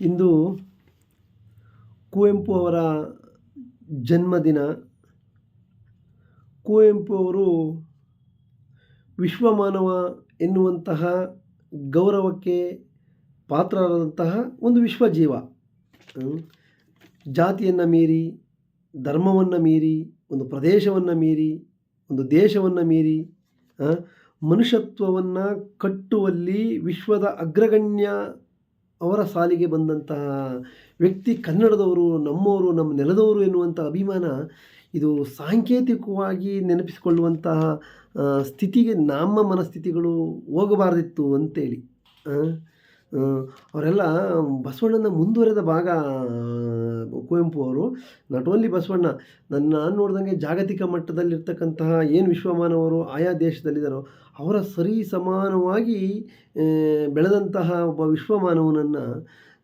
ಇಂದು ಕುವೆಂಪು ಅವರ ಜನ್ಮದಿನ. ಕುವೆಂಪು ಅವರು ವಿಶ್ವಮಾನವ ಎನ್ನುವಂತಹ ಗೌರವಕ್ಕೆ ಪಾತ್ರರಾದಂತಹ ಒಂದು ವಿಶ್ವಜೀವ. ಜಾತಿಯನ್ನು ಮೀರಿ, ಧರ್ಮವನ್ನು ಮೀರಿ, ಒಂದು ಪ್ರದೇಶವನ್ನು ಮೀರಿ, ಒಂದು ದೇಶವನ್ನು ಮೀರಿ ಮನುಷ್ಯತ್ವವನ್ನು ಕಟ್ಟುವಲ್ಲಿ ವಿಶ್ವದ ಅಗ್ರಗಣ್ಯ ಅವರ ಸಾಲಿಗೆ ಬಂದಂತಹ ವ್ಯಕ್ತಿ ಕನ್ನಡದವರು ನಮ್ಮವರು ನಮ್ಮ ನೆಲದವರು ಎನ್ನುವಂಥ ಅಭಿಮಾನ ಇದು ಸಾಂಕೇತಿಕವಾಗಿ ನೆನಪಿಸಿಕೊಳ್ಳುವಂತಹ ಸ್ಥಿತಿಗೆ ನಮ್ಮ ಮನಸ್ಥಿತಿಗಳು ಹೋಗಬಾರ್ದಿತ್ತು ಅಂತೇಳಿ. ಅವರೆಲ್ಲ ಬಸವಣ್ಣನ ಮುಂದುವರೆದ ಭಾಗ ಕುವೆಂಪು ಅವರು. ನಾಟ್ ಓನ್ಲಿ ಬಸವಣ್ಣ ನನ್ನ ನಾನು ನೋಡ್ದಂಗೆ ಜಾಗತಿಕ ಮಟ್ಟದಲ್ಲಿರ್ತಕ್ಕಂತಹ ಏನು ವಿಶ್ವಮಾನವರು ಆಯಾ ದೇಶದಲ್ಲಿದ್ದಾರೋ ಅವರ ಸರಿ ಸಮಾನವಾಗಿ ಬೆಳೆದಂತಹ ಒಬ್ಬ ವಿಶ್ವಮಾನವನನ್ನು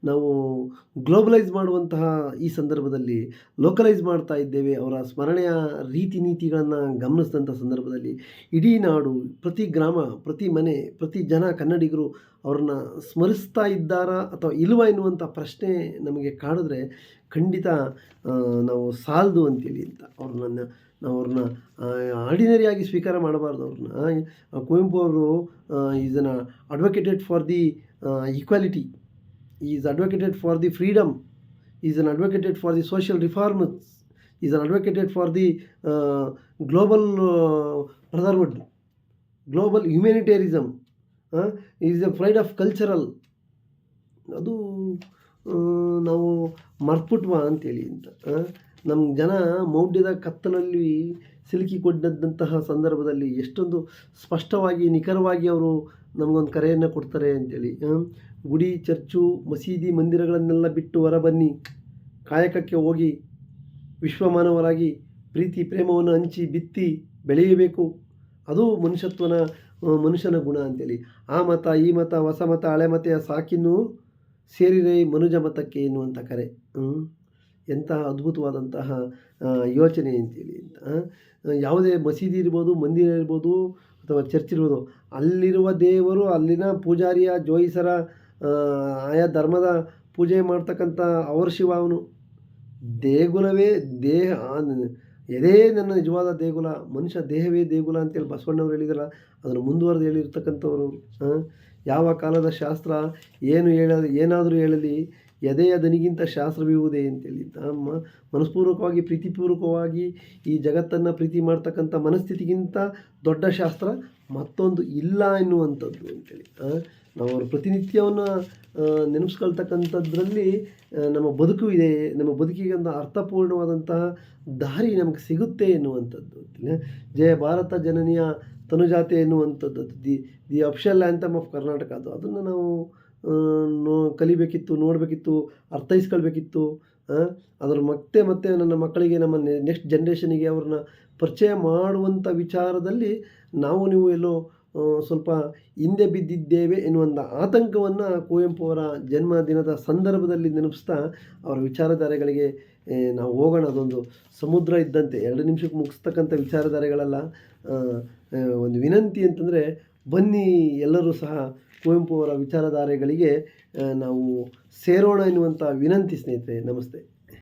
ನಾವು ಗ್ಲೋಬಲೈಸ್ ಮಾಡುವಂತಹ ಈ ಸಂದರ್ಭದಲ್ಲಿ ಲೋಕಲೈಸ್ ಮಾಡ್ತಾ ಇದ್ದೇವೆ. ಅವರ ಸ್ಮರಣೆಯ ರೀತಿ ನೀತಿಗಳನ್ನು ಗಮನಿಸಿದಂಥ ಸಂದರ್ಭದಲ್ಲಿ ಇಡೀ ನಾಡು, ಪ್ರತಿ ಗ್ರಾಮ, ಪ್ರತಿ ಮನೆ, ಪ್ರತಿ ಜನ ಕನ್ನಡಿಗರು ಅವ್ರನ್ನ ಸ್ಮರಿಸ್ತಾ ಇದ್ದಾರಾ ಅಥವಾ ಇಲ್ವ ಎನ್ನುವಂಥ ಪ್ರಶ್ನೆ ನಮಗೆ ಕಾಡಿದ್ರೆ ಖಂಡಿತ ನಾವು ಸಾಲದು ಅಂತೇಳಿ ಅಂತ ಅವ್ರನ್ನ, ನಾವು ಅವ್ರನ್ನ ಆರ್ಡಿನರಿಯಾಗಿ ಸ್ವೀಕಾರ ಮಾಡಬಾರ್ದು. ಅವ್ರನ್ನ ಕುವೆಂಪು ಅವರು ಇದನ್ನು advocated for the equality. Is advocated for the freedom is an advocated for the social reforms is an advocated for the global brotherhood global humanitarianism is a pride of cultural ಅದು ನಾವು ಮರ್ಪುಟ್ವಾ ಅಂತೇಳಿ ಅಂತ ನಮ್ಮ ಜನ ಮೌಢ್ಯದ ಕತ್ತಲಲ್ಲಿ ಸಿಲುಕಿಕೊಂಡಂತಹ ಸಂದರ್ಭದಲ್ಲಿ ಎಷ್ಟೊಂದು ಸ್ಪಷ್ಟವಾಗಿ, ನಿಖರವಾಗಿ ಅವರು ನಮಗೊಂದು ಕರೆಯನ್ನು ಕೊಡ್ತಾರೆ ಅಂತೇಳಿ. ಗುಡಿ, ಚರ್ಚು, ಮಸೀದಿ ಮಂದಿರಗಳನ್ನೆಲ್ಲ ಬಿಟ್ಟು ಹೊರಬನ್ನಿ. ಕಾಯಕಕ್ಕೆ ಹೋಗಿ ವಿಶ್ವಮಾನವರಾಗಿ ಪ್ರೀತಿ, ಪ್ರೇಮವನ್ನು ಹಂಚಿ ಬಿತ್ತಿ ಬೆಳೆಯಬೇಕು. ಅದು ಮನುಷ್ಯತ್ವನ ಮನುಷ್ಯನ ಗುಣ ಅಂತೇಳಿ. ಆ ಮತ, ಈ ಮತ, ಹೊಸ ಮತ, ಹಳೆ ಮತ ಸಾಕಿನ್ನೂ ಸೇರಿರೇ ಮನುಜ ಮತಕ್ಕೆ ಎನ್ನುವಂಥ ಕರೆ. ಎಂಥ ಅದ್ಭುತವಾದಂತಹ ಯೋಚನೆ ಅಂತೇಳಿ ಅಂತ. ಯಾವುದೇ ಮಸೀದಿ ಇರ್ಬೋದು, ಮಂದಿರ ಇರ್ಬೋದು, ಅಥವಾ ಚರ್ಚ್ ಇರ್ಬೋದು, ಅಲ್ಲಿರುವ ದೇವರು ಅಲ್ಲಿನ ಪೂಜಾರಿಯ, ಜೋಯಿಸರ ಆಯಾ ಧರ್ಮದ ಪೂಜೆ ಮಾಡ್ತಕ್ಕಂಥ ಅವರ ಶಿವ ಅವನು. ದೇಗುಲವೇ ದೇಹ ಎದೇ ನನ್ನ ನಿಜವಾದ ದೇಗುಲ, ಮನುಷ್ಯ ದೇಹವೇ ದೇಗುಲ ಅಂತೇಳಿ ಬಸವಣ್ಣವ್ರು ಹೇಳಿದಾರ. ಅದನ್ನು ಮುಂದುವರೆದು ಹೇಳಿರ್ತಕ್ಕಂಥವ್ರು ಯಾವ ಕಾಲದ ಶಾಸ್ತ್ರ ಏನು ಹೇಳ, ಏನಾದರೂ ಹೇಳಲಿ. ಎದೆಯ ದನಿಗಿಂತ ಶಾಸ್ತ್ರವಿರುವುದೇ ಅಂತೇಳಿ ತಮ್ಮ ಮನಸ್ಪೂರ್ವಕವಾಗಿ ಪ್ರೀತಿಪೂರ್ವಕವಾಗಿ ಈ ಜಗತ್ತನ್ನು ಪ್ರೀತಿ ಮಾಡ್ತಕ್ಕಂಥ ಮನಸ್ಥಿತಿಗಿಂತ ದೊಡ್ಡ ಶಾಸ್ತ್ರ ಮತ್ತೊಂದು ಇಲ್ಲ ಎನ್ನುವಂಥದ್ದು ಅಂತೇಳಿ. ನಾವು ಅವ್ರ ಪ್ರತಿನಿತ್ಯವನ್ನು ನೆನೆಸ್ಕೊಳ್ತಕ್ಕಂಥದ್ರಲ್ಲಿ ನಮ್ಮ ಬದುಕು ಇದೆ, ನಮ್ಮ ಬದುಕಿಗೆ ಒಂದು ಅರ್ಥಪೂರ್ಣವಾದಂತಹ ದಾರಿ ನಮಗೆ ಸಿಗುತ್ತೆ ಎನ್ನುವಂಥದ್ದು ಜಯ ಭಾರತ ಜನನಿಯ ತನುಜಾತೆ ಎನ್ನುವಂಥದ್ದು the the official anthem of Karnataka ಅದು. ಅದನ್ನು ನಾವು ನೋ, ಕಲಿಬೇಕಿತ್ತು, ನೋಡಬೇಕಿತ್ತು, ಅರ್ಥೈಸ್ಕೊಳ್ಬೇಕಿತ್ತು. ಅದರ ಮತ್ತೆ ಮತ್ತೆ ನನ್ನ ಮಕ್ಕಳಿಗೆ, ನಮ್ಮ ನೆಕ್ಸ್ಟ್ ಜನ್ರೇಷನಿಗೆ ಅವ್ರನ್ನ ಪರಿಚಯ ಮಾಡುವಂಥ ವಿಚಾರದಲ್ಲಿ ನಾವು ನೀವು ಎಲ್ಲೋ ಸ್ವಲ್ಪ ಹಿಂದೆ ಬಿದ್ದಿದ್ದೇವೆ ಎನ್ನುವಂಥ ಆತಂಕವನ್ನು ಕುವೆಂಪು ಅವರ ಜನ್ಮದಿನದ ಸಂದರ್ಭದಲ್ಲಿ ನೆನಪಿಸ್ತಾ ಅವರ ವಿಚಾರಧಾರೆಗಳಿಗೆ ನಾವು ಹೋಗೋಣ. ಅದೊಂದು ಸಮುದ್ರ ಇದ್ದಂತೆ. ಎರಡು ನಿಮಿಷಕ್ಕೆ ಮುಗಿಸ್ತಕ್ಕಂಥ ವಿಚಾರಧಾರೆಗಳೆಲ್ಲ. ಒಂದು ವಿನಂತಿ ಅಂತಂದರೆ ಬನ್ನಿ ಎಲ್ಲರೂ ಸಹ ಕುವೆಂಪು ಅವರ ವಿಚಾರಧಾರೆಗಳಿಗೆ ನಾವು ಸೇರೋಣ ಎನ್ನುವಂಥ ವಿನಂತಿ ಸ್ನೇಹಿತರೆ ನಮಸ್ತೆ.